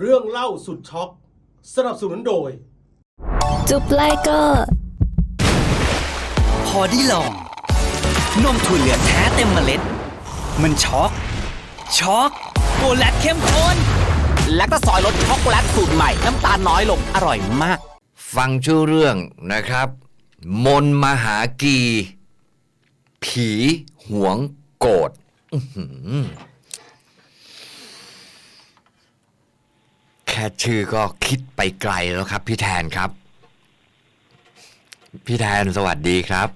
เรื่องเล่าสุดช็อก สนับสนุนโดย จุบไลเกอร์พอได้ลอง นมถั่วเหลืองแท้เต็มเมล็ด มันช็อก ช็อกโกแลตเข้มข้นและก็ซอยรสช็อกโกแลตสูตรใหม่ น้ำตาลน้อยลงอร่อยมาก ฟังชื่อเรื่องนะครับ มนมหากี ผี หวงโกรธอื้อหือ แค่ชื่อก็คิดไปไกลแล้วครับ พี่แทนครับ พี่แทนสวัสดีครับ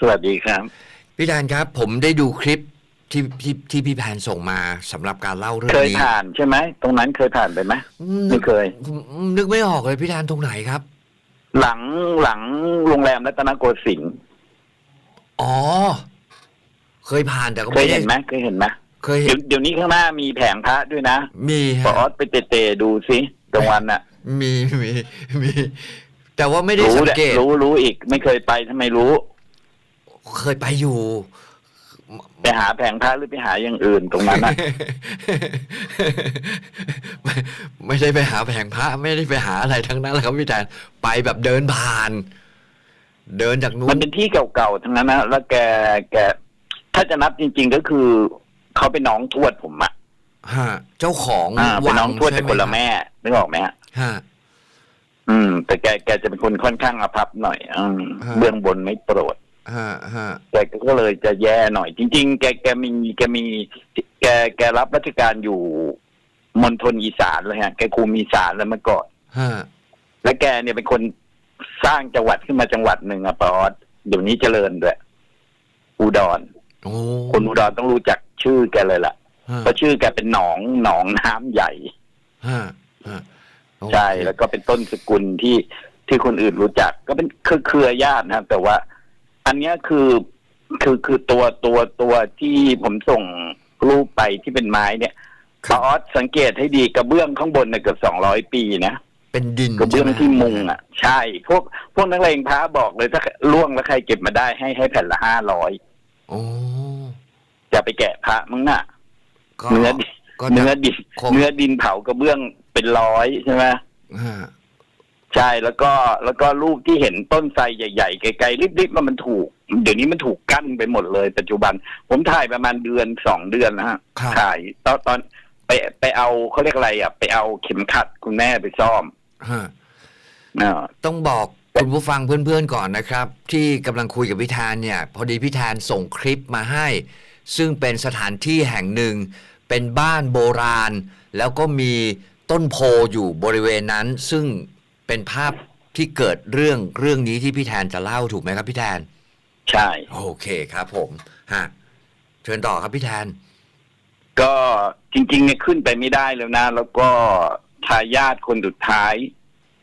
สวัสดีครับ พี่แทนครับ ผมได้ดูคลิปที่ที่ที่พี่แทนส่งมาสำหรับการเล่าเรื่องเคยนี้ผ่านใช่ไหมตรงนั้นเคยผ่านไปไหมนึไม่กเคยผมนึกไม่ออกเลยพี่แทนตรงไหนครับ หลังหลังโรงแรมรัตนโกสินทร์อ๋อ เคยผ่านแต่ก็เคยไม่ได้เห็นไหมเคยเห็นไหม เคยเห็เดี๋ยวนเดี๋ยวนี้ข้างหน้ามีแผงพระด้วยนะมีปอฮะอสไปเตะๆดูสิกลางวันน่ะ มีมีมี แต่ว่าไม่ได้รู้สังแหละเกต รู้รู้อีก ไม่เคยไปทำไมรู้ เคยไปอยู่ ไปหาแผงพระหรือไปหาอย่างอื่นตรงนั้นน่ะ ไม่ไม่ได้ไปหาแผงพระไม่ได้ไปหาอะไรทั้งนั้นแหละครับพี่แทนไปแบบเดินผ่าน เดินจากนู้มันนเป็นที่เก่าๆทั้งนั้นนะแล้วแกแกถ้าจะนับจริง ๆ ก็คือ เขาเป็นน้องทวดผมอะฮะเจ้าของอ่าเป็นน้องทวดใช่แต่ไหมคนละรับแม่นึกออกไหมฮะฮะ อืม แต่แกแกจะเป็นคนค่อนข้างอภัพหน่อยอืมฮะ เบื้องบนไม่โปรด ฮะฮะแกก็เลยจะแย่หน่อย จริง ๆ แกแกมีแกมี แกแกรับราชการอยู่มณฑลอีสานเลยฮะ แกคุมอีสานแล้วเมื่อก่อน ฮะและแกเนี่ยเป็นคนสร้างจังหวัดขึ้นมาจังหวัดหนึ่งอะปอสเดี๋ยวนี้เจริญด้วยอุดร โอ้คนอุดรต้องรู้จัก ชื่อแกเลยล่ะฮะเพราะชื่อแกเป็นหนองหนองน้ำใหญ่ฮะฮะโอเคใช่แล้วก็เป็นต้นสกุลที่ที่คนอื่นรู้จัก ก็เป็นคือเครือญาตินะครับ แต่ว่า อันเนี้ยคือคือคือตัวตัวตัวที่ผมส่งรูปไปที่เป็นไม้เนี่ยปาออสสังเกตให้ดีกระเบื้องข้างบนเนี่ยเกือบสองร้อยปีนะเป็นดินกระเบื้องใช่ไหที่มุงอะ ใช่ พวกพวกนักเลงพระบอกเลยถ้าล่วงแล้วใครเก็บมาได้ให้ให้แผ่นละห้าร้อยโอ้ จะไปแกะพระมั้งน่ะก็เนื้อดิก็เนื้อดินคง เนื้อดินเผากระเบื้องเป็นร้อยใช่ไหมฮะใช่แล้วก็แล้วก็รูปที่เห็นต้นไทรใหญ่ๆไกลๆริบๆมันมันถูก เดี๋ยวนี้มันถูกกั้นไปหมดเลย ปัจจุบัน ผมถ่ายประมาณเดือนสองเดือนนะฮะ ครับถ่ายตอนตอนไปไปเอาเขาเรียกอะไรอะ ไปเอาเข็มขัดคุณแม่ไปซ่อมฮะเออต้องบอกคุณผู้ฟังเพื่อนๆก่อนนะครับ ที่กำลังคุยกับพี่ธานเนี่ย พอดีพี่ธานส่งคลิปมาให้ ซึ่งเป็นสถานที่แห่งหนึ่ง เป็นบ้านโบราณ แล้วก็มีต้นโพอยู่บริเวณนั้น ซึ่งเป็นภาพที่เกิดเรื่องเรื่องนี้ที่พี่แทนจะเล่าถูกไหมครับพี่แทน ใช่ โอเคครับผมฮะเชิญต่อครับพี่แทน ก็จริงๆเนี่ยขึ้นไปไม่ได้แล้วนะ แล้วก็ทายาทคนสุดท้าย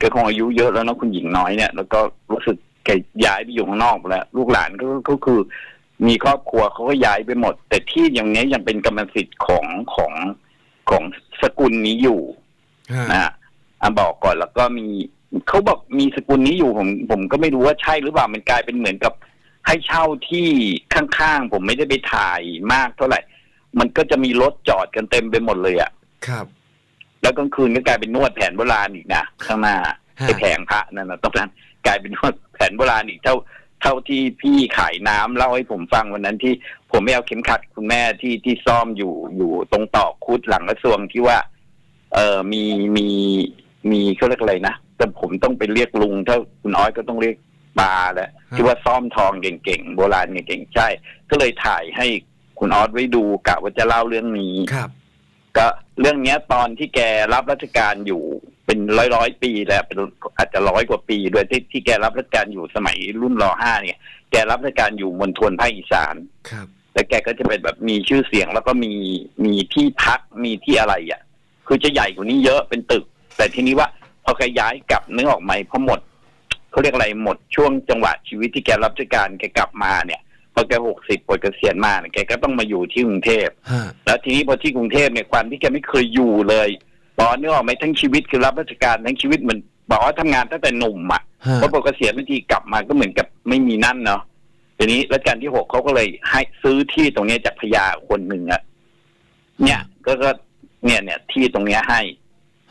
ก็คงอายุเยอะแล้วนะคุณหญิงน้อยเนี่ย แล้วก็รู้สึกแกย้ายไปอยู่ข้างนอกไปแล้ว ลูกหลานก็ก็คือ มีครอบครัวเขาก็ย้ายไปหมด แต่ที่อย่างเนี้ยยังเป็นกรรมสิทธิ์ของของของสกุลนี้อยู่ฮะนะฮะอะบอกก่อนแล้วก็มีเขาบอกมีสกุลนี้อยู่ผมผมก็ไม่รู้ว่าใช่หรือเปล่ามันกลายเป็นเหมือนกับให้เช่าที่ข้างๆผมไม่ได้ไปถ่ายมากเท่าไหร่ มันก็จะมีรถจอดกันเต็มไปหมดเลยอะครับ แล้วกลางคืนก็กลายเป็นนวดแผนโบราณอีกนะข้างหน้าฮะไอ้แผงพระนั่นนะตรงนั้นกลายเป็นนวดแผนโบราณอีกเท่า เท่าที่พี่ขายน้ำเล่าให้ผมฟังวันนั้นที่ผมไม่เอาเข็มขัดคุณแม่ที่ที่ซ่อมอยู่อยู่ตรงตอกคุดหลังกระทรวงที่ว่า เออมีมีมีเขาเรียกอะไรนะแต่ผมต้องไปเรียกลุงถ้าคุณอ้อยก็ต้องเรียกปาแหละที่ว่าซ่อมทองเก่งๆโบราณเก่งๆใช่ ก็เลยถ่ายให้คุณออสไว้ดูกะว่าจะเล่าเรื่องนี้ครับ ก็ เรื่องเนี้ยตอนที่แกรับราชการอยู่เป็นร้อยร้อยๆปีแล้วเป็นอาจจะร้อยกว่าปีด้วยที่ที่แกรับราชการอยู่สมัยรุ่นรห้าเนี่ย แกรับราชการอยู่มณฑลภาคอีสานครับแล้วแกก็จะเป็นแบบมีชื่อเสียงแล้วก็มีมีที่พักมีที่อะไรอะ คือจะใหญ่กว่านี้เยอะเป็นตึก แต่ทีนี้ว่าพอแกย้ายกลับนึกออกไหมพอหมดเขาเรียกอะไรหมดช่วงจังหวะชีวิตที่แกรับราชการแกกลับมาเนี่ย พอแกหกสิบปลดเกษียณมาเนี่ยแกก็ต้องมาอยู่ที่กรุงเทพฮะแล้วทีนี้พอที่กรุงเทพเนี่ยความที่แกไม่เคยอยู่เลยบอกว่านึกออกไหมทั้งชีวิตคือรับราชการทั้งชีวิตเหมันบอกว่าทำงานตั้งแต่หนุ่มอะฮะพอปลดเกษียณบางทีกลับมาก็เหมือนกับไม่มีนั่นเนาะทีนี้รัชกาลที่หกเขาก็เลยให้ซื้อที่ตรงเนี้ยจากพญาคนหนึ่งอะเนี่ยก็ก็เนี่ยเนี่ยที่ตรงเนี้ยให้ฮะ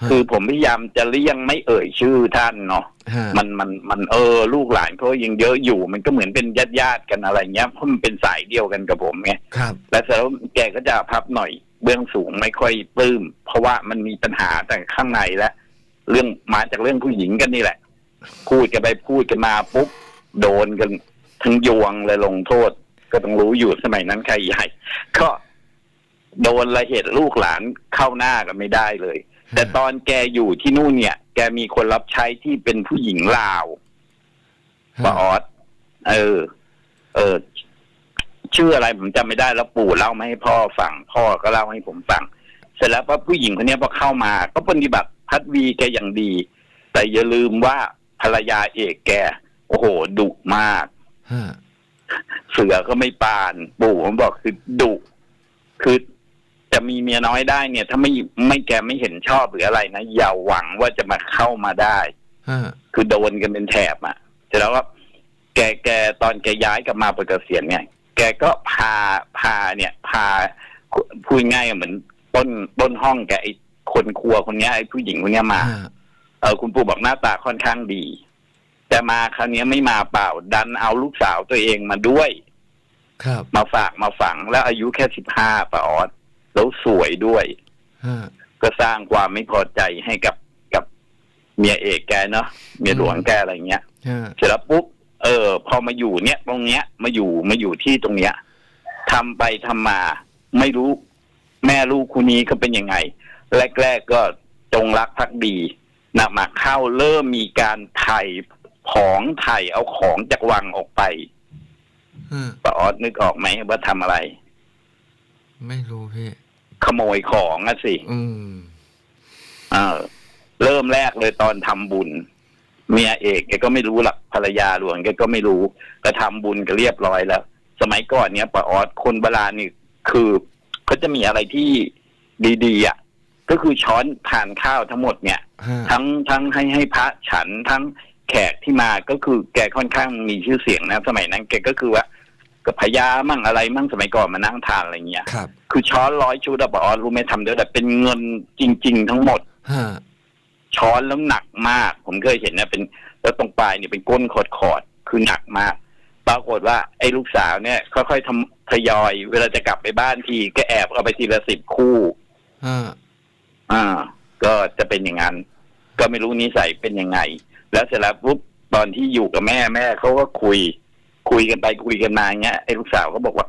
คือผมพยายามจะเลี่ยงไม่เอ่ยชื่อท่านเนาะฮะมันมันมันเออลูกหลานเขายังเยอะอยู่ มันก็เหมือนเป็นญาติญาติๆกันอะไรเงี้ยเพราะมันเป็นสายเดียวกันกับผมไงครับแล้วเสร็จแล้วแกก็จะพับหน่อยเบื้องสูงไม่ค่อยปลื้มเพราะว่ามันมีปัญหาแต่ข้างในแล้วเรื่องมาจากเรื่องผู้หญิงกันนี่แหละ พูดกันไปพูดกันมาปุ๊บโดนกันทั้งยวงเลยลงโทษ ก็ต้องรู้อยู่สมัยนั้นใครใหญ่ก็โดนละเหตุลูกหลานเข้าหน้ากันไม่ได้เลย แต่ตอนแกอยู่ที่นู่นเนี่ย แกมีคนรับใช้ที่เป็นผู้หญิงลาวปาออสเออ เออ ชื่ออะไรผมจำไม่ได้แล้วปู่เล่ามาให้พ่อฟังพ่อก็เล่าให้ผมฟังเสร็จแล้วพอผู้หญิงคนเนี้ยพอเข้ามา ก็ปฏิบัติพัดวีแกอย่างดี แต่อย่าลืมว่าภรรยาเอกแกโอ้โหดุมากฮะเสือก็ไม่ปาน ปู่ผมบอกคือดุคือ จะมีเมียน้อยได้เนี่ย ถ้าไม่ไม่แกไม่เห็นชอบหรืออะไรนะอย่าหวังว่าจะมาเข้ามาได้ฮะคือโดนกันเป็นแถบอะเสร็จแล้วก็แกแกตอนแกย้ายกลับมาเปิดเกษียณเนี่ย แกก็พาพาเนี่ย พาพูดง่ายๆเหมือนต้นต้นห้องแกไอ้คนครัวคนเนี้ยไอ้ผู้หญิงคนเนี้ยมาฮะเออคุณปู่บอกหน้าตาค่อนข้างดี แต่มาคราวนี้ไม่มาเปล่าดันเอาลูกสาวตัวเองมาด้วย ครับ มาฝากมาฝังแล้วอายุแค่สิบห้าปะออส แล้วสวยด้วยฮะก็สร้างความไม่พอใจให้กับกับเมียเอกแกเนาะเมียหลวงแกอะไรเงี้ยฮะเสร็จแล้วปุ๊บเออ พอมาอยู่เนี่ยตรงเนี้ย มาอยู่มาอยู่ที่ตรงเนี้ยทำไปทำมา ไม่รู้ แม่ลูกคู่นี้เขาเป็นยังไง แรก ๆก็จงรักภักดีนะมาเข้าเริ่มมีการไถ่ของไถ่เอาของจากวังออกไปฮะป้าออสนึกออกไหมว่าทำอะไร ไม่รู้พี่ ขโมยของอะสิ อืมเออเริ่มแรกเลยตอนทำบุญ เมียเอกแกก็ไม่รู้หรอกภรรยาหลวงแกก็ไม่รู้ก็ทำบุญก็เรียบร้อยแล้ว สมัยก่อนเนี้ยป้าออสคนโบราณนี่คือเขาจะมีอะไรที่ดีๆอะก็คือช้อนทานข้าวทั้งหมดเนี่ยฮะทั้งทั้งให้ให้พระฉันทั้งแขกที่มาก็คือแกค่อนข้างมีชื่อเสียงนะ สมัยนั้นแกก็คือว่า กับพญามั่งอะไรมั่งสมัยก่อนมานั่งทานอะไรเงี้ยครับ คือช้อนร้อยชุดอะปะออรู้ไหมทำด้วยแต่เป็นเงินจริง ๆ ทั้งหมดฮะช้อนแล้วหนักมาก ผมเคยเห็นนะเป็น แล้วตรงปลายเนี่ยเป็นก้นขอดขอดๆคือหนักมาก ปรากฏว่าไอ้ลูกสาวเนี่ย ค่อยๆทำทยอย เวลาจะกลับไปบ้านทีก็แอบเอาไปทีละสิบคู่ฮะอ่า ก็จะเป็นอย่างนั้น ก็ไม่รู้นิสัยเป็นยังไง แล้วเสร็จแล้วปุ๊บตอนที่อยู่กับแม่แม่เขาก็คุย คุยกันไปคุยกันมาเงี้ยไอ้ลูกสาวก็บอกว่า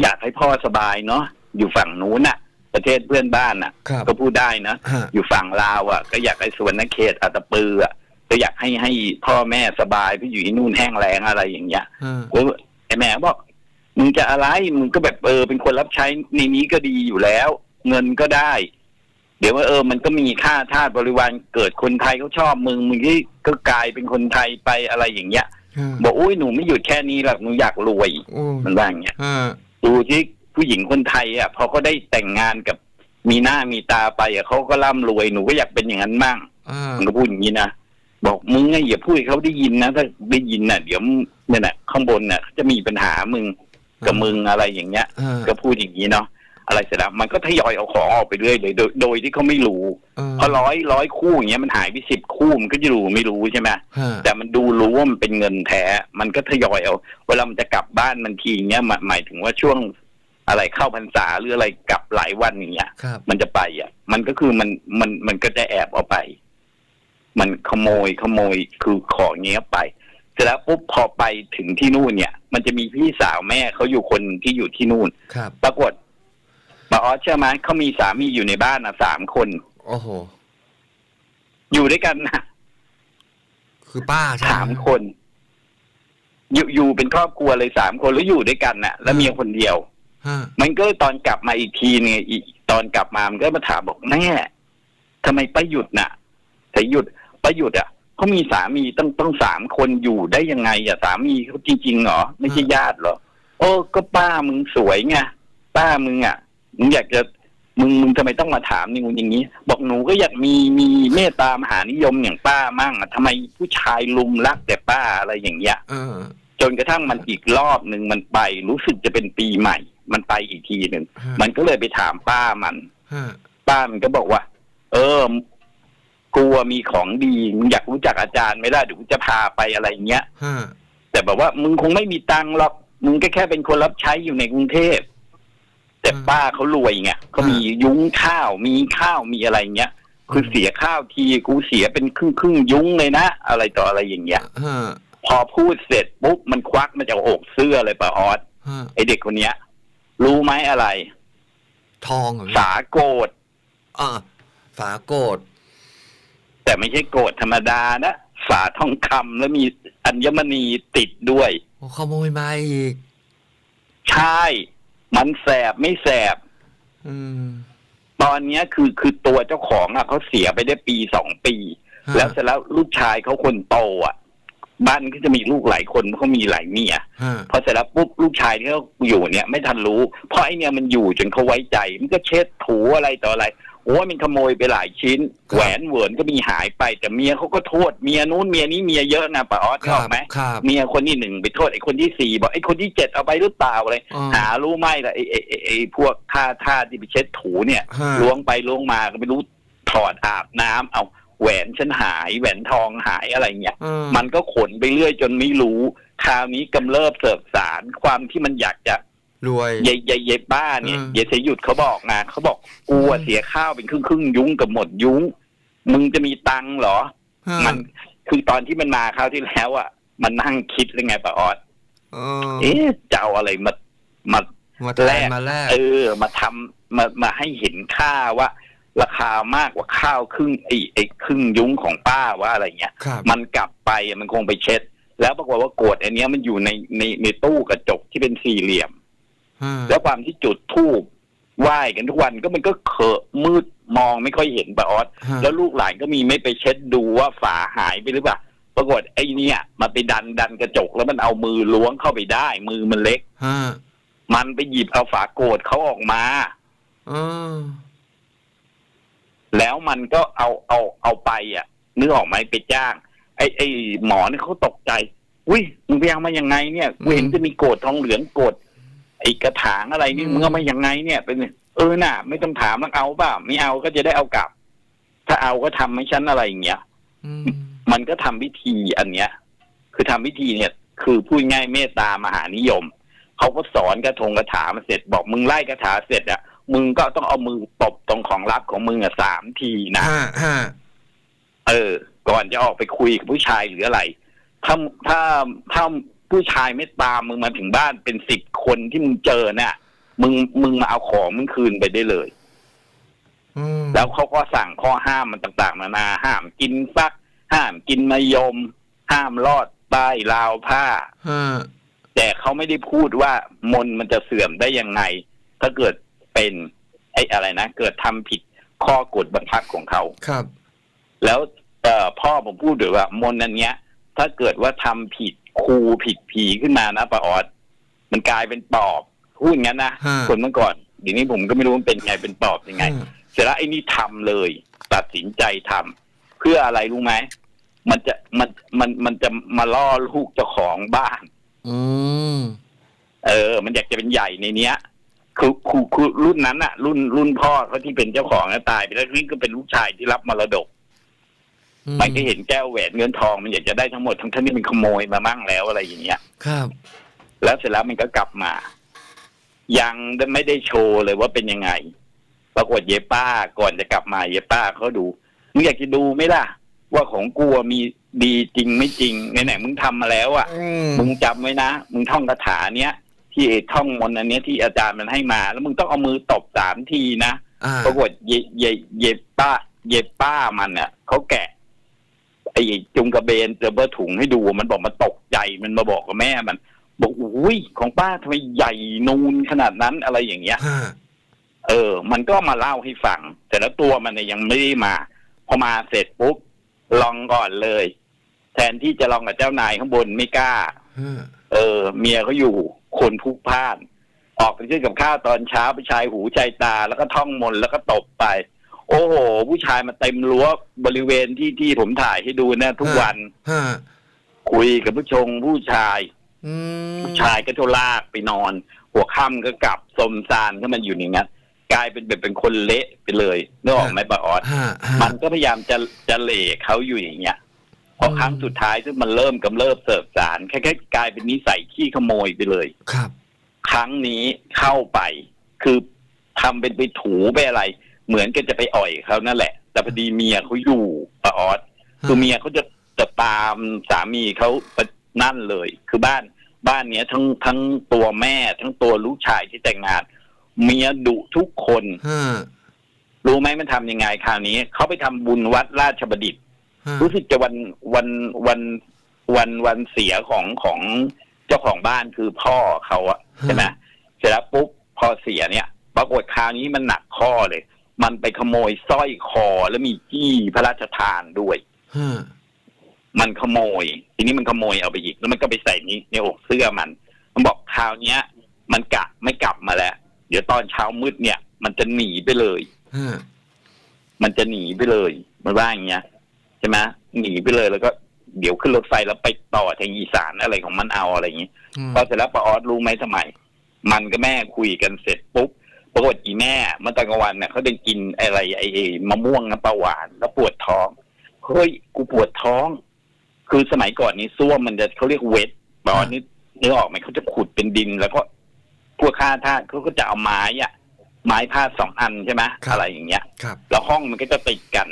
อยากให้พ่อสบายเนาะอยู่ฝั่งนู้นน่ะ ประเทศเพื่อนบ้านน่ะ ครับก็พูดได้นะฮะ อยู่ฝั่งลาวอะ ก็อยากให้สวนนเขตอัตตปืออะก็อยากให้ให้พ่อแม่สบายพี่อยู่ที่นู่นแห้งแล้งอะไรอย่างเงี้ยฮะโอ้ไอ้แม่บอกมึงจะอะไรมึงก็แบบเออเป็นคนรับใช้ในนี้ก็ดีอยู่แล้ว เงินก็ได้ เดี๋ยวว่าเออ มันก็มีค่าทาสบริวารเกิดคนไทยเขาชอบมึงมึงก็ก็กลายเป็นคนไทยไปอะไรอย่างเงี้ยฮะ บอกอุ้ยหนูไม่หยุดแค่นี้หรอกหนูอยากรวยโอ้มันว่าอย่างเงี้ยฮะดูที่ผู้หญิงคนไทยอะพอเขาได้แต่งงานกับมีหน้ามีตาไปอะเขาก็ร่ำรวยหนูก็อยากเป็นอย่างนั้นมั่งอ่ามันก็พูดอย่างนี้นะบอกมึงไงอย่าพูดให้เขาได้ยินนะถ้าได้ยินน่ะ เดี๋ยวเนี่ยน่ะข้างบนน่ะเขาจะมีปัญหามึงกับมึงอะไรอย่างเงี้ยฮะก็พูดอย่างนี้เนาะ อะไรเสร็จแล้ว มันก็ทยอยเอาของออกไปเรื่อยเลยโดยโดยที่เขาไม่รู้เออพอร้อยร้อยคู่อย่างเงี้ยมันหายไปสิบคู่มันก็จะรู้ไม่รู้ใช่ไหมฮะแต่มันดูรู้ว่ามันเป็นเงินแท้ มันก็ทยอยเอาเวลามันจะกลับบ้านมันทีเงี้ยหมายหมายถึงว่าช่วงอะไรเข้าพรรษาหรืออะไรกลับหลายวันอย่างเงี้ยครับมันจะไปอะ มันก็คือมันมันมันก็จะแอบเอาไป มันขโมยขโมยคือของเงี้ยไปเสร็จแล้วปุ๊บพอไปถึงที่นู่นเนี่ย มันจะมีพี่สาวแม่เขาอยู่คนที่อยู่ที่นู่นครับปรากฏ ป้าออสเชื่อไหมเขามีสามีอยู่ในบ้านอะสามคน โอ้โห อยู่ด้วยกันนะคือป้าใช่ไหมสามคน อยู่อยู่เป็นครอบครัวเลยสามคนแล้วอยู่ด้วยกันน่ะ แล้วเมียคนเดียวฮะมันก็ตอนกลับมาอีกทีเนี่ยอีกตอนกลับมามันก็มาถามบอกแม่ทำไมป้าหยุดน่ะแต่หยุดป้าหยุดอะเขามีสามีต้องต้องสามคนอยู่ได้ยังไงอะสามีเขาจริงๆเหรอไม่ใช่ญาติเหรอโอ้ก็ป้ามึงสวยไงป้ามึงอะ มึงอยากจะมึงมึงทำไมต้องมาถามนี่มึงอย่างนี้ บอกหนูก็อยากมีมีเมตตามหานิยมอย่างป้ามั่งอะทำไมผู้ชายลุมรักแต่ป้าอะไรอย่างเงี้ยเออ จนกระทั่งมันอีกรอบหนึ่งมันไป รู้สึกจะเป็นปีใหม่ มันไปอีกทีหนึ่งฮะ มันก็เลยไปถามป้ามัน ฮะป้ามันก็บอกว่า เออกลัวมีของดีมึงอยากรู้จักอาจารย์ไหม่ได้เดี๋ยวกูจะพาไปอะไรเงี้ย ฮะแต่แบบว่ามึงคงไม่มีตังค์หรอก มึงก็แค่เป็นคนรับใช้อยู่ในกรุงเทพ แต่ป้าเขารวยไงเขามียุ้งข้าวมีข้าวมีอะไรเงี้ยคือเสียข้าวทีกูเสียเป็นครึ่งครึ่งๆยุ้งเลยนะอะไรต่ออะไรอย่างเงี้ยฮะพอพูดเสร็จปุ๊บมันควักมาจากอกเสื้อเลยป่ะออสฮะไอเด็กคนเนี้ย รู้ไหมอะไร ทองเหรอพี่สาโกดอ่าฝาโกดแต่ไม่ใช่โกดธรรมดานะฝาทองคำแล้วมีอัญมณีติดด้วยโอ้ขโมยมาอีก ใช่ มันแสบไม่แสบอืมตอนเนี้ยคือคือตัวเจ้าของอะเขาเสียไปได้ปีสองปีฮะแล้วเสร็จแล้วลูกชายเขาคนโตอะ บ้านก็จะมีลูกหลายคนเขามีหลายเมียฮะพอเสร็จแล้วปุ๊บลูกชายที่เขาอยู่เนี่ย ไม่ทันรู้เพราะไอเนี่ยมันอยู่จนเขาไว้ใจ มันก็เช็ดถูอะไรต่ออะไร โอ้ยมันขโมยไปหลายชิ้นแหวนเหวินก็มีหายไปแต่เมียเขาก็โทษเมียนู้นเมียนี้เมียเยอะนะป้าออสคนึกรัออกไหมครับ เมียคนที่หนึ่งไปโทษไอ้คนที่สี่บอกไอ้คนที่เจ็ดเอาไปหรือเปล่าอะไรอ๋อหารู้ไหมล่ะไอ้ไอ้ไอ้ไอ้พวกท่าท่าที่ไปเช็ดถูเนี่ยฮะ ล้วงไปล้วงมาก็ไม่รู้ถอดอาบน้ำเอาแหวนฉันหายแหวนทองหายอะไรเงี้ย อืมันก็ขนไปเรื่อยจนไม่รู้ คราวนี้กำเริบเสิบสารความที่มันอยากจะ รวยเยเยเยบ้าเนี่ยอืมเยเสยหยุดเขาบอกนะเขาบอกกูอะเสียข้าวเป็นครึ่งครึ่งๆยุ้งกับหมดยุ้ง มึงจะมีตังค์เหรอฮะมันคือตอนที่มันมาคราวที่แล้วอะ มันนั่งคิดเลยไงป้าออสเออเอ๊ะจะเอาอะไรมามามาแลแลกกมาแลกเออ มาทำมามาให้เห็นค่าว่า ราคามากกว่าข้าวครึ่งไอ้ไอ้ครึ่งยุ้งของป้าว่าอะไรเงี้ยครับมันกลับไปอะมันคงไปเช็ด แล้วปรากฏว่าโกรธอันเนี้ยมันอยู่ในในในตู้กระจกที่เป็นสี่เหลี่ยมฮะ แล้วความที่จุดทูบไหว้กันทุกวันก็มันก็เขอะมืดมองไม่ค่อยเห็นปะออสฮะแล้วลูกหลานก็มีไม่ไปเช็ดดูว่าฝาหายไปหรือเปล่าปรากฏไอ้เนี่ยมันไปดันดันกระจกแล้วมันเอามือล้วงเข้าไปได้ มือมันเล็กฮะมันไปหยิบเอาฝาโกรธเขาออกมาเออแล้วมันก็เอาเอาเอาไปอะนึกออกไหมไปจ้าง ไอ้ไอ้หมอเนี่ยเขาตกใจ อุ้ยมึงไปเอามายังไงเนี่ยกูเห็นจะมีโกรธทองเหลืองโกรธ ไอ้กระถางอะไรนี่อืมมึงเอามายังไงเนี่ย เป็น เออน่ะ ไม่ต้องถามมันเอาเปล่าไม่เอาก็จะได้เอากลับ ถ้าเอาก็ทำให้ฉันอะไรอย่างเงี้ยอืมมันก็ทำพิธีอันเนี้ย คือทำพิธีเนี่ย คือพูดง่ายเมตตามหานิยมเขาก็สอนกระทงกระถามาเสร็จบอกมึงไล่กระถาเสร็จอะมึงก็ต้องเอามือตบตรงของลับของมึงอะสามทีนะฮะฮะเออ ก่อนจะออกไปคุยกับผู้ชายหรืออะไรถ้าถ้าถ้า ผู้ชายไม่ตามมึงมาถึงบ้านเป็นสิบคนที่มึงเจอเนี่ยมึงมึงมาเอาของมึงคืนไปได้เลยอืมแล้วเขาก็สั่งข้อห้ามมันต่างๆนานาห้ามกินฟัก ห้ามกินมะยม ห้ามลอดใต้ราวผ้าฮะแต่เขาไม่ได้พูดว่ามนต์มันจะเสื่อมได้ยังไง ถ้าเกิดเป็นไอ้อะไรนะ เกิดทำผิดข้อกฎบังคับของเขาครับ แล้วเอ่อพ่อผมพูดด้วยว่ามนต์อันเนี้ย ถ้าเกิดว่าทำผิด ครูผิดผีขึ้นมานะป้าออดมันกลายเป็นปอบพูดงั้นนะฮะ คนเมื่อก่อนเดี๋ยวนี้ผมก็ไม่รู้มันเป็นไงเป็นปอบยังไงฮะเสร็จแล้วไอ้นี่ทำเลย ตัดสินใจทำเพื่ออะไรรู้ไหมมันจะมันมันมันจะมาล่อลูกเจ้าของบ้าน อืมเออ มันอยากจะเป็นใหญ่ในเนี้ย คือคือคือรุ่นนั้นอะรุ่นรุ่นพ่อเขาที่เป็นเจ้าของน่ะตายไปแล้วนี่ก็เป็นลูกชายที่รับมรดก มันก็เห็นแก้วแหวนเงินทองมันอยากจะได้ทั้งหมดทั้งที่มันขโมยมามั่งแล้วอะไรอย่างเงี้ย ครับ แล้วเสร็จแล้วมันก็กลับมา ยังไม่ได้โชว์เลยว่าเป็นยังไง ปรากฏเยป้าก่อนจะกลับมาเยป้าเขาดูมึงอยากจะดูไหมล่ะ ว่าของกูอะมีดีจริงไม่จริงไหนๆมึงทำมาแล้วอะอืมมึงจำไว้นะมึงท่องคาถาเนี้ยที่ท่องมนต์อันเนี้ยที่อาจารย์มันให้มา แล้วมึงต้องเอามือตบสามทีนะอ่าปรากฏเยเยเยป้าเยป้ามันเนี่ยเขาแกะ ไอ้จุงกระเบนเจอเบอร์ถุงให้ดูมันบอกมันตกใจมันมาบอกกับแม่มัน บอกอุ้ยของป้าทำไมใหญ่นูนขนาดนั้นอะไรอย่างเงี้ยฮะเออ มันก็มาเล่าให้ฟังแต่แล้วตัวมันเนี่ยยังไม่ได้มา พอมาเสร็จปุ๊บลองก่อนเลย แทนที่จะลองกับเจ้านายข้างบนไม่กล้าฮะเออ เมียเขาอยู่คนพลุกพล่าน ออกไปซื้อกับข้าวตอนเช้าไปชายหูชายตาแล้วก็ท่องมนต์แล้วก็ตบไป โอ้โห ผู้ชายมาเต็มรั้วบริเวณที่ที่ผมถ่ายให้ดูนะทุกวัน ฮะคุยกับผู้ชงผู้ชาย อืมผู้ชายก็โทรลากไปนอน หัวค่ำก็กลับสมซานก็มันอยู่อย่างนั้นกลายเป็นแบบเป็นคนเละไปเลยนึกออกไหมป้าออสฮะฮะ มันก็พยายามจะจะเหล่เขาอยู่อย่างเงี้ยพออม ครั้งสุดท้ายซึ่งมันเริ่มกำเริบเสิร์ฟสารแค่แค่กลายเป็นนิสัยขี้ขโมยไปเลย ครับ ครั้งนี้เข้าไป คือทำเป็นไปถูไปอะไร เหมือนกันจะไปอ่อยเขานั่นแหละ แต่พอดีเมียเขาอยู่ป้าออสคือเมียเขาจะจะตามสามีเขาไปนั่นเลย คือบ้านบ้านเนี้ยทั้งทั้งตัวแม่ ทั้งตัวลูกชายที่แต่งงาน เมียดุทุกคนฮะรู้ไหมมันทำยังไงคราวนี้เขาไปทำบุญวัดราชบดิตฮะรู้สึกจะวันวันวันวันวันเสียของของเจ้าของบ้านคือพ่อเขาอะใช่ไหมเสร็จแล้วปุ๊บพอเสียเนี่ย ปรากฏคราวนี้มันหนักข้อเลย มันไปขโมยสร้อยคอแล้วมีจี้พระราชทานด้วยฮะมันขโมย ทีนี้มันขโมยเอาไปอีก แล้วมันก็ไปใส่นี้ในอกเสื้อมัน มันบอกคราวเนี้ย มันกะไม่กลับมาแล้ว เดี๋ยวตอนเช้ามืดเนี่ย มันจะหนีไปเลยฮะมันจะหนีไปเลย มันว่าอย่างเงี้ยใช่ไหมหนีไปเลยแล้วก็เดี๋ยวขึ้นรถไฟแล้วไปต่อทางอีสานอะไรของมันเอาอะไรอย่างงี้อืมพอเสร็จแล้วปาออสรู้ไหมทำไมมันกับแม่คุยกันเสร็จปุ๊บ ปรากฏอีแม่เมื่อตอนกลางวันเนี่ยเขาเดินกินอะไรไอ้ไอ้มะม่วงน้ำปลาหวานแล้วปวดท้องเฮ้ยกูปวดท้อง คือสมัยก่อนนี้ซ่วมมันจะเขาเรียกเวทปาออสนึกนึกออกไหมเขาจะขุดเป็นดินแล้วก็พวกข้าทาสเขาก็จะเอาไม้อะไม้พาดสองอันใช่ไหมอะไรอย่างเงี้ยครับแล้วห้องมันก็จะติดกัน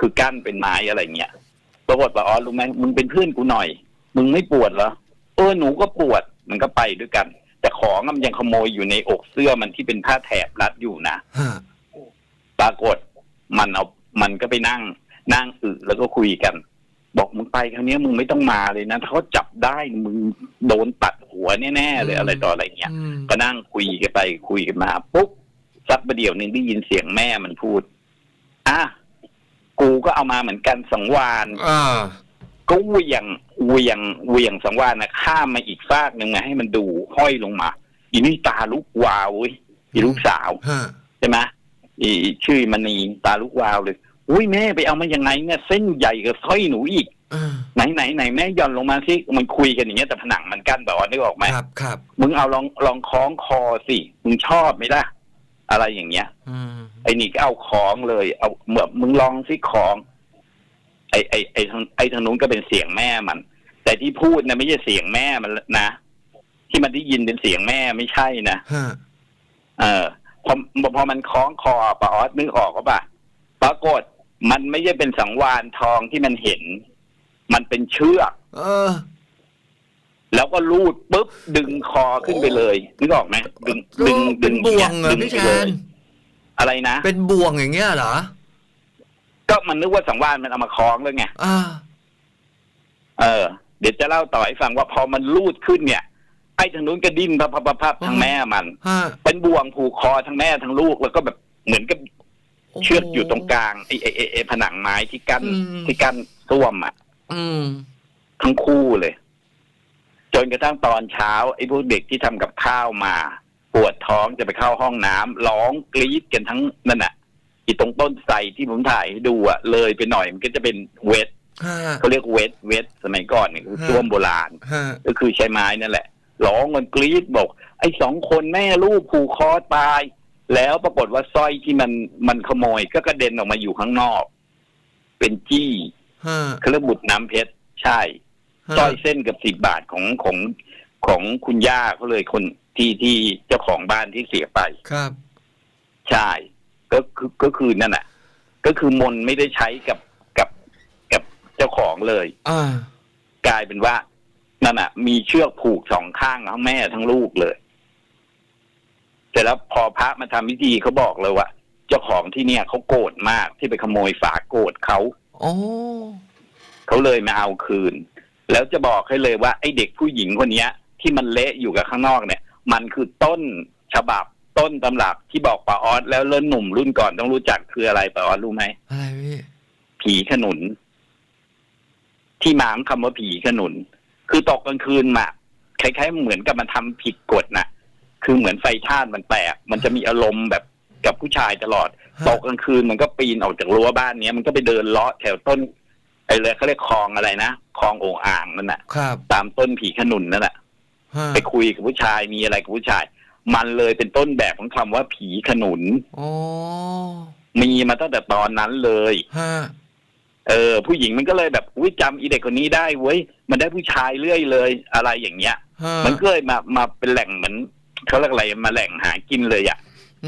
คือกั้นเป็นไม้อะไรเงี้ยปรากฏว่าอ๋อรู้ไหมมึงเป็นเพื่อนกูหน่อย มึงไม่ปวดเหรอเออหนูก็ปวดมันก็ไปด้วยกัน แต่ของอะมันยังขโมยอยู่ในอกเสื้อมันที่เป็นผ้าแถบรัดอยู่นะฮะปรากฏมันเอามันก็ไปนั่ง นั่งอึแล้วก็คุยกัน บอกมึงไปคราวนี้มึงไม่ต้องมาเลยนะถ้าเขาจับได้มึงโดนตัดหัวแน่ๆเลยอะไรต่ออะไรเงี้ยอืมก็นั่งคุยกันไปคุยกันมาปุ๊บสักประเดี๋ยวหนึ่งได้ยินเสียงแม่มันพูดอะกูก็เอามาเหมือนกันสังวานอ่า ก็เหวียงเหวียงเหวียงสังวานนะข้ามมาอีกฟากหนึ่งมาให้มันดูห้อยลงมา อีนี่ตาลุกวาวเว้ยอีลูกสาวฮะใช่ไหมอีอีชื่อมณีตาลุกวาวเลยอุ้ยแม่ไปเอามายังไงเนี่ยเส้นใหญ่กับสร้อยหนูอีกอ่าไหนไหนไหนแม่หย่อนลงมาสิมันคุยกันอย่างเงี้ยแต่ผนังมันกั้นแบบว่านึกออกไหมครับครับมึงเอาลองลองคล้องคอสิมึงชอบไหมล่ะอะไรอย่างเงี้ยอืมไอ้นี่ก็เอาของเลย เอาเหมือนมึงลองสิของ ไอ้ไอ้ไอ้ทางไอ้ทางนู้นก็เป็นเสียงแม่มัน แต่ที่พูดนะไม่ใช่เสียงแม่มันนะที่มันได้ยินเป็นเสียงแม่ไม่ใช่นะฮะเออพอพอมันคล้องคอปะออสนึกออกก็ปะปรากฏมันไม่ใช่เป็นสังวานทองที่มันเห็น มันเป็นเชือกเออ แล้วก็ลูดปุ๊บดึงคอขึ้นไปเลยนึกออกไหมดึงดึงเป็ดึนงบ่วงเหรอดึพี่ไปแทเลยนอะไรนะเป็นบ่วงอย่างเงี้ยเหรอ ก็มันนึกว่าสังวานมันเอามาคล้องแล้วไงอ่าเออ เดี๋ยวจะเล่าต่อให้ฟังว่าพอมันลูดขึ้นเนี่ย ไอ้ทางนู้นก็ดิ้นพับพับพับพับทั้งแม่มันฮะเป็นบ่วงผูกคอทั้งแม่ทั้งลูกแล้วก็แบบเหมือนกับเชือกอยู่ตรงกลางไอ้ไอ้ไอ้ไอ้ผนังไม้ที่กั้นอืมที่กั้นส้วมอะอืมทั้งคู่เลย จนกระทั่งตอนเช้า ไอ้พวกเด็กที่ทำกับข้าวมา ปวดท้องจะไปเข้าห้องน้ำร้องกรี๊ดกันทั้งนั่นน่ะ อีตรงต้นไทรที่ผมถ่ายให้ดูอะเลยไปหน่อยมันก็จะเป็นเวทฮะ เขาเรียกเวทเวทสมัยก่อนเนี่ยคือฮะส้วมโบราณ ฮะ ก็คือใช้ไม้นั่นแหละ ร้องมันกรี๊ดบอก ไอ้สองคนแม่ลูกผูกคอตาย แล้วปรากฏว่าสร้อยที่มันมันขโมยก็กระเด็นออกมาอยู่ข้างนอก เป็นจี้ฮะเขาเรียกบุตรน้ำเพชรใช่ฮะสร้อยเส้นกับสิบบาทของของของคุณย่าเขาเลยคนที่ที่เจ้าของบ้านที่เสียไป ครับ ใช่ ก็คือก็คือนั่นแหละก็คือมนต์ไม่ได้ใช้กับกับกับเจ้าของเลยอ่ากลายเป็นว่านั่นน่ะ มีเชือกผูกสองข้างทั้งแม่ทั้งลูกเลยเสร็จแล้วพอพระมาทำพิธีเขาบอกเลยว่า เจ้าของที่เนี่ยเขาโกรธมากที่ไปขโมยฝาโกรธเขาโอ้เขาเลยมาเอาคืน แล้วจะบอกให้เลยว่าไอ้เด็กผู้หญิงคนเนี้ย ที่มันเละอยู่กับข้างนอกเนี่ย มันคือต้นฉบับ ต้นตำรับที่บอกป้าออสแล้วเลิ่นหนุ่มรุ่นก่อนต้องรู้จักคืออะไรป้าออสรู้ไหมอะไรพี่ผีขนุน ที่มาของคำว่าผีขนุน คือตกกลางคืนมาคล้ายๆเหมือนกับมันทำผิดกฎนะคือเหมือนไฟธาตุมันแตก มันจะมีอารมณ์แบบกับผู้ชายตลอดฮะตกกลางคืนมันก็ปีนออกจากรั้วบ้านเนี้ยมันก็ไปเดินเลาะแถวต้นไอ้เลยเขาเรียกคลองอะไรนะคลองโอ่งอ่างนั่นน่ะครับตามต้นผีขนุนนั่นแหละฮะไปคุยกับผู้ชายมีอะไรกับผู้ชาย มันเลยเป็นต้นแบบของคำว่าผีขนุนโอ้มีมาตั้งแต่ตอนนั้นเลยฮะเออ ผู้หญิงมันก็เลยแบบอุ้ยจำอีเด็กคนนี้ได้เว้ยมันได้ผู้ชายเรื่อยเลยอะไรอย่างเงี้ยฮะมันก็เลยมามาเป็นแหล่งเหมือนเขาเรียกอะไรมาแหล่งหากินเลยอะ่ะ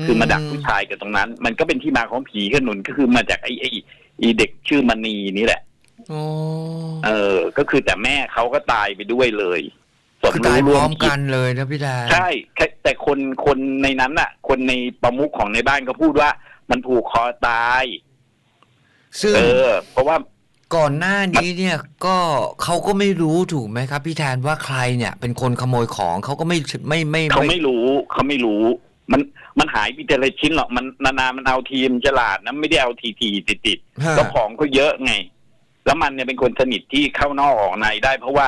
คือมาดักผู้ชายกันตรงนั้น มันก็เป็นที่มาของผีขนุนก็คือมาจากไอ้ไอ้ไอ้เด็กชื่อมณีนี่แหละโอ้เออ ก็คือแต่แม่เขาก็ตายไปด้วยเลย สมคือตายพวร้อมคิดกันเลยนะพี่แทนใช่แค่แต่คนคนในนั้นน่ะ คนในประมุขของในบ้านก็พูดว่า มันผูกคอตาย ซึ่งเออ เพราะว่า ก่อนหน้านี้เนี่ยก็เขาก็ไม่รู้ถูกไหมครับ พี่แทนว่าใครเนี่ยเป็นคนขโมยของเขาก็ไม่ไม่ไม่เขาไม่รู้เขาไม่รู้ มันมันหายไปแต่ละชิ้นหรอกมันนานามันเอาทีมฉลาดนะไม่ได้เอาทีทีติดติดๆฮะแล้วของก็เยอะไง แล้วมันเนี่ยเป็นคนสนิทที่เข้านอกออกในได้ เพราะว่า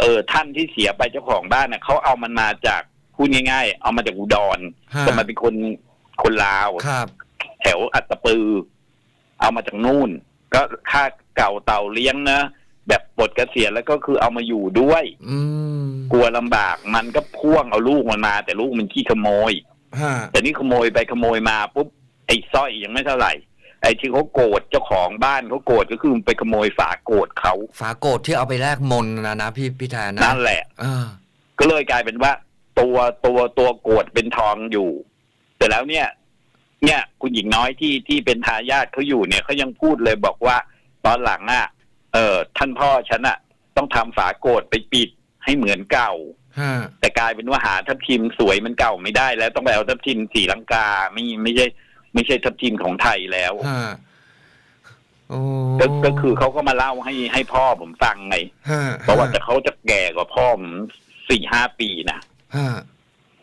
เออท่านที่เสียไปเจ้าของบ้านเน่ะเขาเอามันมาจากพูดง่าย ๆ เอามาจากอุดรฮะ แต่มันเป็นคนคนลาว ครับ แถวอัตตปือ เอามาจากนู่น ก็ค่าเก่าเต่าเลี้ยงนะแบบปลดเกษียณแล้วก็คือเอามาอยู่ด้วย อืมกลัวลำบากมันก็พ่วงเอาลูกมันมา แต่ลูกมันขี้ขโมย ฮะแต่นี่ขโมยไปขโมยมาปุ๊บไอ้สร้อยยังไม่เท่าไหร่ ไอ้ที่เขาโกรธเจ้าของบ้านเขาโกรธก็คือไปขโมยฝาโกรธเขาฝาโกดที่เอาไปแลกมนต์นะนะพี่พี่แทนนะนั่นแหละอ่าก็เลยกลายเป็นว่า ตัวตัวตัวโกรธเป็นทองอยู่ แต่แล้วเนี่ย เนี่ยคุณหญิงน้อยที่ที่เป็นทายาทเขาอยู่เนี่ยเขายังพูดเลยบอกว่า ตอนหลังอะ เออท่านพ่อฉันอะ ต้องทำฝาโกรธไปปิดให้เหมือนเก่าฮะแต่กลายเป็นว่าหาทับทิมสวยมันเก่าไม่ได้แล้วต้องไปเอาทับทิมสีลังกาไม่ไม่ใช่ ไม่ใช่ทับทิมของไทยแล้วฮะโอ้ก็ก็คือเขาก็มาเล่าให้ให้พ่อผมฟังไงฮะเพราะว่าแต่เขาจะแก่กว่าพ่อผมสี่ห้าปีนะฮะ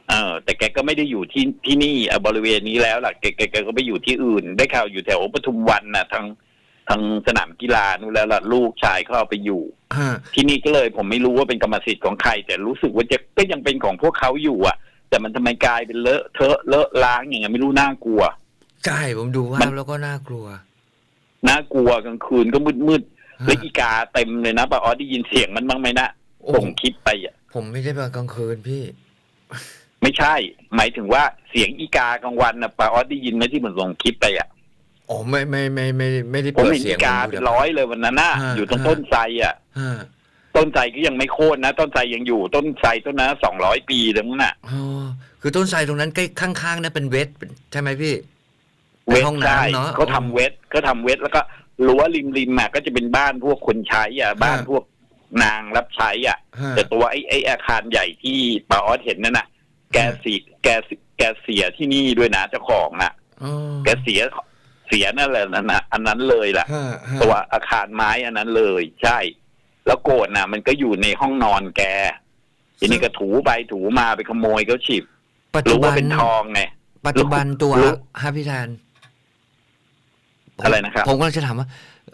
เออ แต่แกก็ไม่ได้อยู่ที่ที่นี่เอ่อบริเวณนี้แล้วล่ะแกแกแกก็ไปอยู่ที่อื่น ได้ข่าวอยู่แถวปทุมวันนะทางทางสนามกีฬานู่นแล้วล่ะลูกชายเขาเอาไปอยู่ฮะที่นี่ก็เลยผมไม่รู้ว่าเป็นกรรมสิทธิ์ของใคร แต่รู้สึกว่าจะก็ยังเป็นของพวกเขาอยู่อะ แต่มันทำไมกลายเป็นเลอะเทอะเลอะล้างอย่างเงี้ยไม่รู้น่ากลัว ใช่ผมดูภามัพนแล้วก็น่ากลัว น่ากลัวกลางคืนก็มืดมืดๆฮะแล้วอีกาเต็มเลยนะป้าออสได้ยินเสียงมันบ้างไหมนะโอ้ส่งคลิปไปอะ ผมไม่ได้ไปกลางคืนพี่ ไม่ใช่ หมายถึงว่าเสียงอีกากลางวันนะป้าออสได้ยินไหมที่เหมือนส่งคลิปไปอะอ๋อไม่ไม่ไม่ไม่ไม่ได้ผมเปิดเห็นเสียอีงกาผมดูเป็นแต่ร้อยเลยวันนั้นน่ะฮะอยู่ตรงฮะต้นไทรอะฮะต้นไทรก็ยังไม่โค่นนะ ต้นไทรยังอยู่ต้นไทรต้นนั้นสองร้อยปีแล้วมั้งน่ะอ๋อคือต้นไทรตรงนั้นใกล้ข้างๆนั่นเป็นเวทใช่ไหมพี่ เวทในห้องใช่น้ำเนาะเขาทำเวทเขาทำเวทแล้วก็รั้วริมริมอะก็จะเป็นบ้านพวกคนใช้อะบ้านพวกนางรับใช้อะฮะแต่ตัวไอ้ไอ้อาคารใหญ่ที่ป้าออสเห็นนั่นน่ะ แกสีแกสิแกเสียที่นี่ด้วยนะเจ้าของน่ะอ๋อแกเสียเสียนั่นแหละนั่นน่ะอันนั้นเลยล่ะฮะฮะตัวอาคารไม้อันนั้นเลยใช่ แล้วโกรธน่ะ มันก็อยู่ในห้องนอนแกทีนี้ก็ถูไปถูมาไปขโมยเขาฉิบปัจจุรู้บัว่านเป็นทองไงปัจจุบันตัวรู้ฮะพี่แทนผม อะไรนะครับ ผมก็จะถามว่า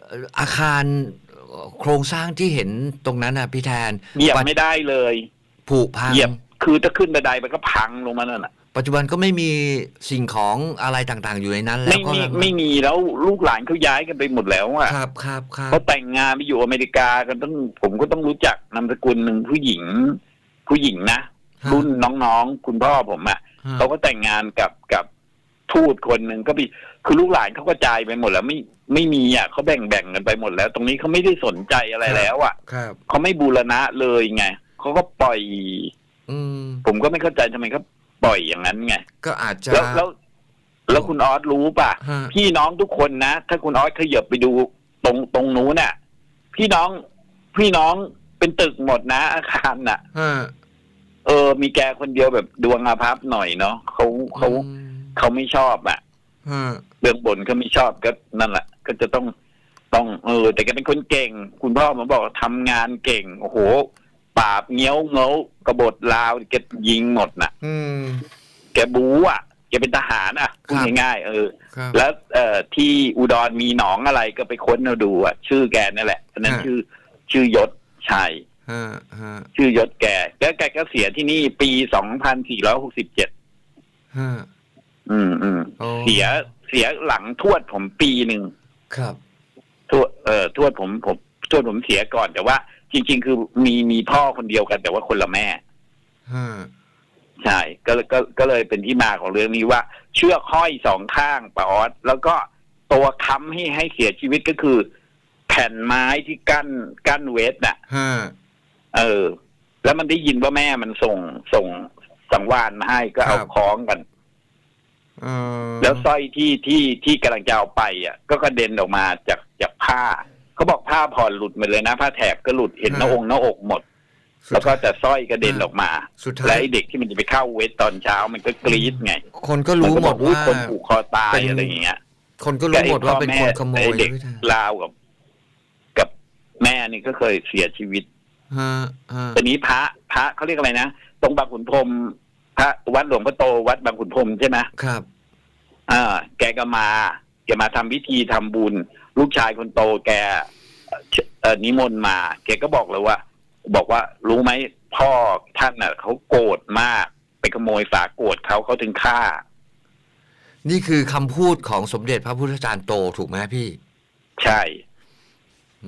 เอ่ออาคารเอ่อโครงสร้างที่เห็นตรงนั้นน่ะพี่แทนเหยียบปัจไม่ได้เลยผุพังเหยียบคือถ้าขึ้นบันไดมันก็พังลงมานั่นน่ะปัจจุบันก็ไม่มีสิ่งของอะไรต่างๆ อยู่ในนั้น แล้ไม่วก็มีไม่มีแล้วลูกหลานเขาย้ายกันไปหมดแล้วอะครับครับครับเขาแต่งงานไปอยู่อเมริกากันต้องผมก็ต้องรู้จักนามสกุลหนึ่งผู้หญิง ผู้หญิงนะฮะรุ่นน้องๆ คุณพ่อผมอะฮะเขาก็แต่งงานกับกับ ทูตคนหนึ่งก็ไปคือลูกหลานเขาก็จ่ายไปหมดแล้วไม่ไม่มีอะเขาแบ่งแบ่งกันไปหมดแล้ว ตรงนี้เขาไม่ได้สนใจอะไรแล้วอะครับเขาไม่บูรณะเลยไงเขาก็ปล่อย อืมผมก็ไม่เข้าใจทำไมเขาปล่อยอย่างนั้นไงก็อาจจะ แล้วแล้วแล้วคุณออสรู้ป่ะ ฮะ พี่น้องทุกคนนะ ถ้าคุณออสขยับไปดูตรงตรงนู้นน่ะ พี่น้องพี่น้องเป็นตึกหมดนะอาคารน่ะ ฮะเออ มีแกคนเดียวแบบดวงอาภัพหน่อยเนาะเขาเขา อืม เขาไม่ชอบอะฮะเบื้องบนเขาไม่ชอบก็นั่นแหละก็จะต้องต้องเออ แต่แกเป็นคนเก่ง คุณพ่อผมบอกทำงานเก่งโอ้โหปราบเงี้ยวเงากบฏลาวแกยิงหมดน่ะ อืมแกบู๊อะแกเป็นทหารอะพูดครับง่ายๆเออครับแล้วเอ่อที่อุดรมีหนองอะไรก็ไปค้นเอาดูอะชื่อแกนั่นแหละอันนั้นฮะชื่อชื่อยศชัยฮะฮะชื่อยศแกแล้วแกก็เสียที่นี่ปีสองพันสี่ร้อยหกสิบเจ็ดฮะ อืมอืมโอ้เสียเสียหลังทวดผมปีหนึ่งครับทวดเอ่อทวดผมผมทวดผมเสียก่อนแต่ว่า จริง ๆ คือมีมีพ่อคนเดียวกัน แต่ว่าคนละแม่ฮะใช่ก็ก็ก็เลยเป็นที่มาของเรื่องนี้ว่า เชือกห้อยสองข้างปาออสแล้วก็ตัวค้ำให้ให้เสียชีวิตก็คือ แผ่นไม้ที่กั้นกั้นเวทน่ะฮะเออ แล้วมันได้ยินว่าแม่มันส่งส่งสังวานมาให้ก็เอาคล้องกันเออ แล้วสร้อยที่ที่ที่กำลังจะเอาไปอะ ก็กระเด็นออกมาจากจากผ้าเขาบอกผ้าผ่อนหลุดหมดเลยนะ ผ้าแถบก็หลุดเห็นหน้าองค์หน้าอกหมดสุดแล้วก็แต่สร้อยกระเด็นออกมาสุดท้าและยไอ้เด็กที่มันจะไปเข้าเวทตอนเช้ามันก็กรี๊ดไง คนก็มันรู้ก็หมบอดกอุ๊ยว่าคนผูกคอตายเป็นอะไรอย่างเงี้ย คนก็รู้หมดว่าเป็นคนขโมยไอ้เด็กพี่แทนลาวกับ กับแม่นี่ก็เคยเสียชีวิตฮะฮะตอนนี้พระพระเขาเรียกอะไรนะตรงบางขุนพรหม พระวัดหลวงพ่อโตวัดบางขุนพรหมใช่ไหมครับ อ่า แกก็มาแกมาทำพิธีทำบุญ ลูกชายคนโตแกเอ่อเอ่อนิมนต์มา แกก็บอกเลยว่า บอกว่ารู้ไหมพ่อท่านน่ะเขาโกรธมาก ไปขโมยฝาโกรธเขาเขาถึงฆ่า นี่คือคำพูดของสมเด็จพระพุทธจารย์โตถูกไหมพี่ ใช่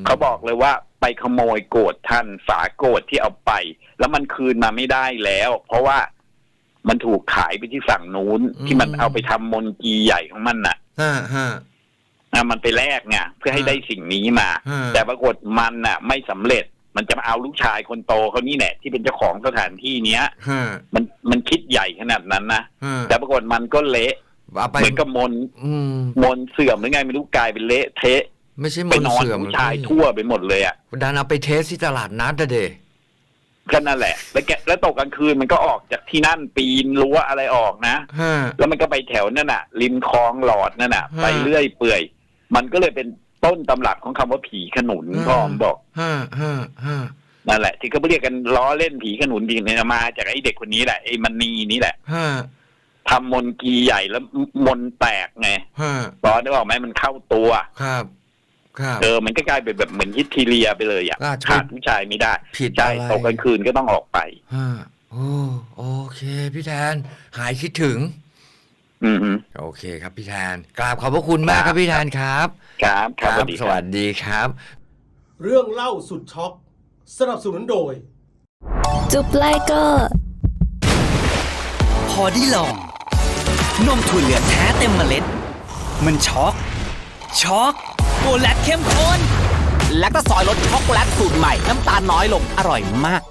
มเขาบอกเลยว่า ไปขโมยโกรธท่านฝาโกรธที่เอาไป แล้วมันคืนมาไม่ได้แล้ว เพราะว่า มันถูกขายไปที่ฝั่งนู้น ที่มันเอาไปทำมนกีใหญ่ของมันน่ะฮะฮะอะมันไปแลกไงเพื่อให้ฮะได้สิ่งนี้มาฮะแต่ปรากฏมันน่ะ ไม่สำเร็จ มันจะมาเอาลูกชายคนโตเขานี่แหละที่เป็นเจ้าของสถานที่เนี้ยฮะมันมันคิดใหญ่ขนาดนั้นนะฮะแต่ปรากฏมันก็เละเอาไปเหมือนกับมนอืมมนเสื่อมหรือไงไม่รู้กลายเป็นเละเทะ ไม่ใช่มไปนต์นอนเสื่อมผู้ชายพี่ทั่วไปหมดเลยอะดันเอาไปเทสที่ตลาดนัดอะเด ก็นั่นแหละ แล้วแกแล้วตกกลางคืนมันก็ออกจากที่นั่นปีนรั้วอะไรออกนะ ฮะ แล้วมันก็ไปแถวนั่นน่ะ ริมคลองหลอดนั่นน่ะ ฮะ ไปเรื่อยเปื่อย มันก็เลยเป็นต้นตำรับของคำว่าผีขนุนฮะพ่อผมบอกฮะฮะฮะนั่นแหละ ที่เขาเรียกกันล้อเล่นผีขนุนดีเนี่ยมาจากไอ้เด็กคนนี้แหละไอ้มันนีนี่แหละฮะทำมนต์กีใหญ่แล้วมนต์แตกไงฮะตอนนึกออกไหมมันเข้าตัว ครับครับ เออมันก็กลายเป็นแบบเหมือนฮิตทีเรียไปเลยอะก็อาจจะขาดผู้ชายไม่ได้ผิดใช่อะไรตกกลางคืนก็ต้องออกไปฮะโอ้โอเคพี่แทน หายคิดถึง อืมฮึโอเคครับพี่แทนกราบขอบพระคุณมากครับพี่แทนครับ ครับครับสวัสดีสครัวับสดีครับ เรื่องเล่าสุดช็อกสนับสนุนโดย จุ๊บไลเกอร์พอได้ลองนมถั่วเหลืองแท้เต็มเมล็ด มันช็อกช็อก โกแลตเข้มข้นและก็ซอยรสช็อกโกแลตสูตรใหม่น้ำตาลน้อยลงอร่อยมาก